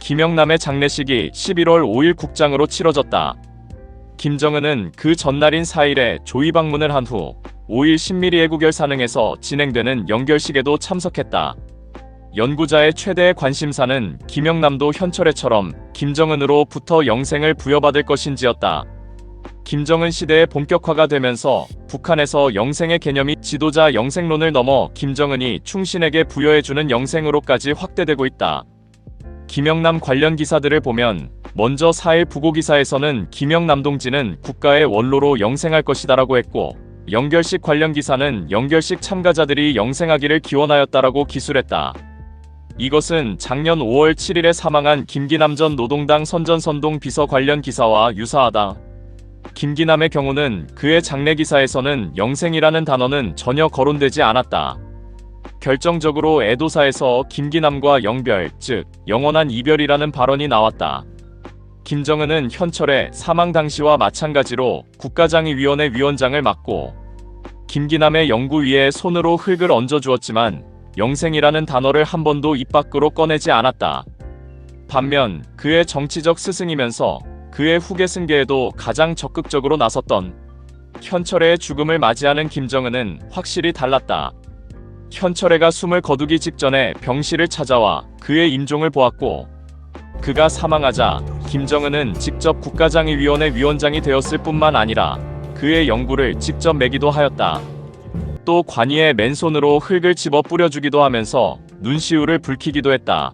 김영남의 장례식이 11월 5일 국장으로 치러졌다. 김정은은 그 전날인 4일에 조의 방문을 한 후 5일 신미리 애국열 산흥에서 진행되는 연결식에도 참석했다. 연구자의 최대의 관심사는 김영남도 현철애처럼 김정은으로부터 영생을 부여받을 것인지였다. 김정은 시대의 본격화가 되면서 북한에서 영생의 개념이 지도자 영생론을 넘어 김정은이 충신에게 부여해주는 영생으로까지 확대되고 있다. 김영남 관련 기사들을 보면 먼저 4일 부고 기사에서는 김영남 동지는 국가의 원로로 영생할 것이다라고 했고 연결식 관련 기사는 연결식 참가자들이 영생하기를 기원하였다라고 기술했다. 이것은 작년 5월 7일에 사망한 김기남 전 노동당 선전선동 비서 관련 기사와 유사하다. 김기남의 경우는 그의 장례 기사에서는 영생이라는 단어는 전혀 거론되지 않았다. 결정적으로 애도사에서 김기남과 영별, 즉 영원한 이별이라는 발언이 나왔다. 김정은은 현철의 사망 당시와 마찬가지로 국가장의위원회 위원장을 맡고 김기남의 영구 위에 손으로 흙을 얹어 주었지만 영생이라는 단어를 한 번도 입 밖으로 꺼내지 않았다. 반면 그의 정치적 스승이면서 그의 후계 승계에도 가장 적극적으로 나섰던 현철의 죽음을 맞이하는 김정은은 확실히 달랐다. 현철애가 숨을 거두기 직전에 병실을 찾아와 그의 임종을 보았고 그가 사망하자 김정은은 직접 국가장의위원회 위원장이 되었을 뿐만 아니라 그의 연구를 직접 매기도 하였다. 또 관이의 맨손으로 흙을 집어 뿌려주기도 하면서 눈시울을 붉히기도 했다.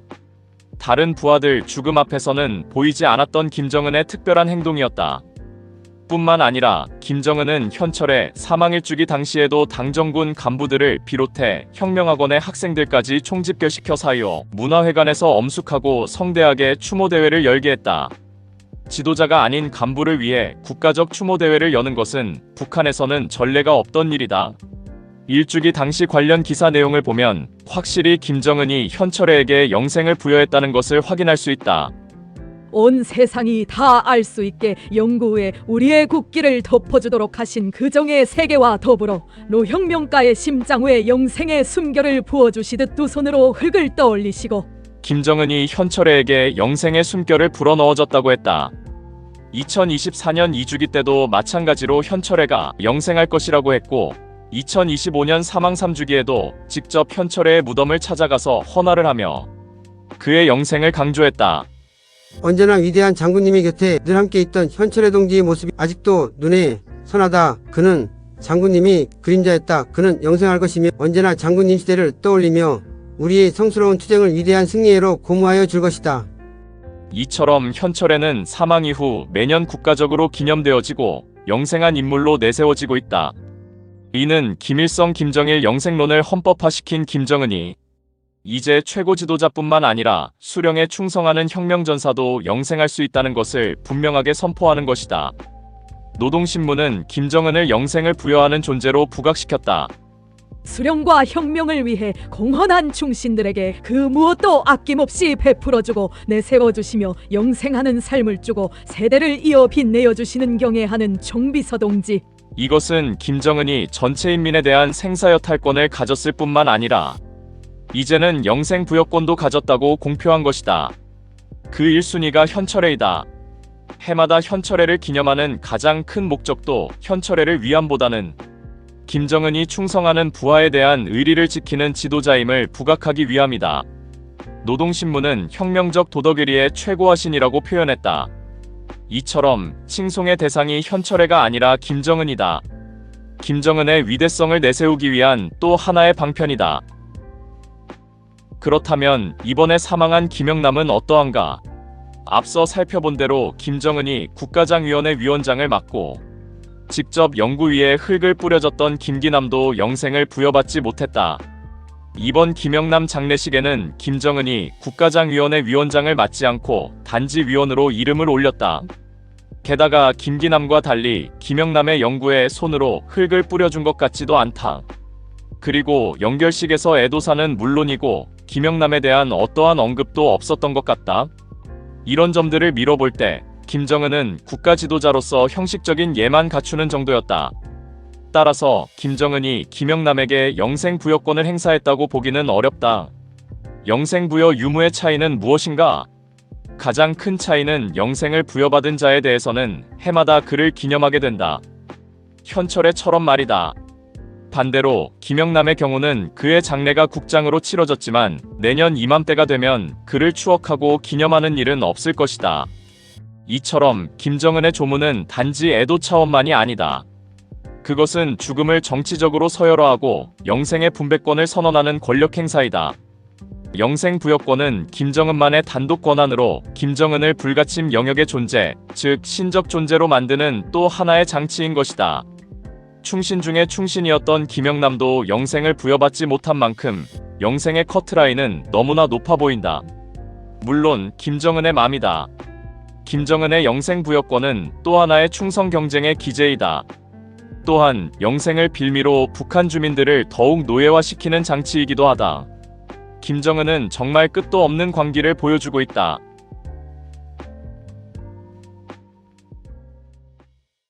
다른 부하들 죽음 앞에서는 보이지 않았던 김정은의 특별한 행동이었다. 뿐만 아니라 김정은은 현철의 사망일주기 당시에도 당정군 간부들을 비롯해 혁명학원의 학생들까지 총집결시켜 사이어 문화회관에서 엄숙하고 성대하게 추모대회를 열게 했다. 지도자가 아닌 간부를 위해 국가적 추모대회를 여는 것은 북한에서는 전례가 없던 일이다. 일주기 당시 관련 기사 내용을 보면 확실히 김정은이 현철애에게 영생을 부여했다는 것을 확인할 수 있다. 온 세상이 다 알 수 있게 영구에 우리의 국기를 덮어주도록 하신 그정의 세계와 더불어 노혁명가의 심장후에 영생의 숨결을 부어주시듯 두 손으로 흙을 떠올리시고 김정은이 현철애에게 영생의 숨결을 불어넣어줬다고 했다. 2024년 2주기 때도 마찬가지로 현철애가 영생할 것이라고 했고 2025년 사망 3주기에도 직접 현철애의 무덤을 찾아가서 헌화를 하며 그의 영생을 강조했다. 언제나 위대한 장군님이 곁에 늘 함께 있던 현철의 동지의 모습이 아직도 눈에 선하다. 그는 장군님이 그림자였다. 그는 영생할 것이며 언제나 장군님 시대를 떠올리며 우리의 성스러운 투쟁을 위대한 승리회로 고무하여 줄 것이다. 이처럼 현철애는 사망 이후 매년 국가적으로 기념되어지고 영생한 인물로 내세워지고 있다. 이는 김일성 김정일 영생론을 헌법화시킨 김정은이 이제 최고 지도자뿐만 아니라 수령에 충성하는 혁명전사도 영생할 수 있다는 것을 분명하게 선포하는 것이다. 노동신문은 김정은을 영생을 부여하는 존재로 부각시켰다. 수령과 혁명을 위해 공헌한 충신들에게 그 무엇도 아낌없이 베풀어주고 내세워주시며 영생하는 삶을 주고 세대를 이어 빛내어 주시는 경애하는 종비서 동지 이것은 김정은이 전체 인민에 대한 생사여탈권을 가졌을 뿐만 아니라 이제는 영생 부여권도 가졌다고 공표한 것이다. 그 1순위가 현철회이다. 해마다 현철회를 기념하는 가장 큰 목적도 현철회를 위함보다는 김정은이 충성하는 부하에 대한 의리를 지키는 지도자임을 부각하기 위함이다. 노동신문은 혁명적 도덕의리의 최고화신이라고 표현했다. 이처럼 칭송의 대상이 현철회가 아니라 김정은이다. 김정은의 위대성을 내세우기 위한 또 하나의 방편이다. 그렇다면 이번에 사망한 김영남은 어떠한가? 앞서 살펴본 대로 김정은이 국가장위원회 위원장을 맡고 직접 연구위에 흙을 뿌려줬던 김기남도 영생을 부여받지 못했다. 이번 김영남 장례식에는 김정은이 국가장위원회 위원장을 맡지 않고 단지 위원으로 이름을 올렸다. 게다가 김기남과 달리 김영남의 연구에 손으로 흙을 뿌려준 것 같지도 않다. 그리고 연결식에서 애도사는 물론이고 김영남에 대한 어떠한 언급도 없었던 것 같다. 이런 점들을 미뤄볼 때 김정은은 국가 지도자로서 형식적인 예만 갖추는 정도였다. 따라서 김정은이 김영남에게 영생 부여권을 행사했다고 보기는 어렵다. 영생부여 유무의 차이는 무엇인가? 가장 큰 차이는 영생을 부여받은 자에 대해서는 해마다 그를 기념하게 된다. 현철의처럼 말이다. 반대로 김영남의 경우는 그의 장례가 국장으로 치러졌지만 내년 이맘때가 되면 그를 추억하고 기념하는 일은 없을 것이다. 이처럼 김정은의 조문은 단지 애도 차원만이 아니다. 그것은 죽음을 정치적으로 서열화하고 영생의 분배권을 선언하는 권력 행사이다. 영생 부여권은 김정은만의 단독 권한으로 김정은을 불가침 영역의 존재, 즉 신적 존재로 만드는 또 하나의 장치인 것이다. 충신 중에 충신이었던 김영남도 영생을 부여받지 못한 만큼 영생의 커트라인은 너무나 높아 보인다. 물론 김정은의 맘이다. 김정은의 영생 부여권은 또 하나의 충성 경쟁의 기제이다. 또한 영생을 빌미로 북한 주민들을 더욱 노예화시키는 장치이기도 하다. 김정은은 정말 끝도 없는 광기를 보여주고 있다.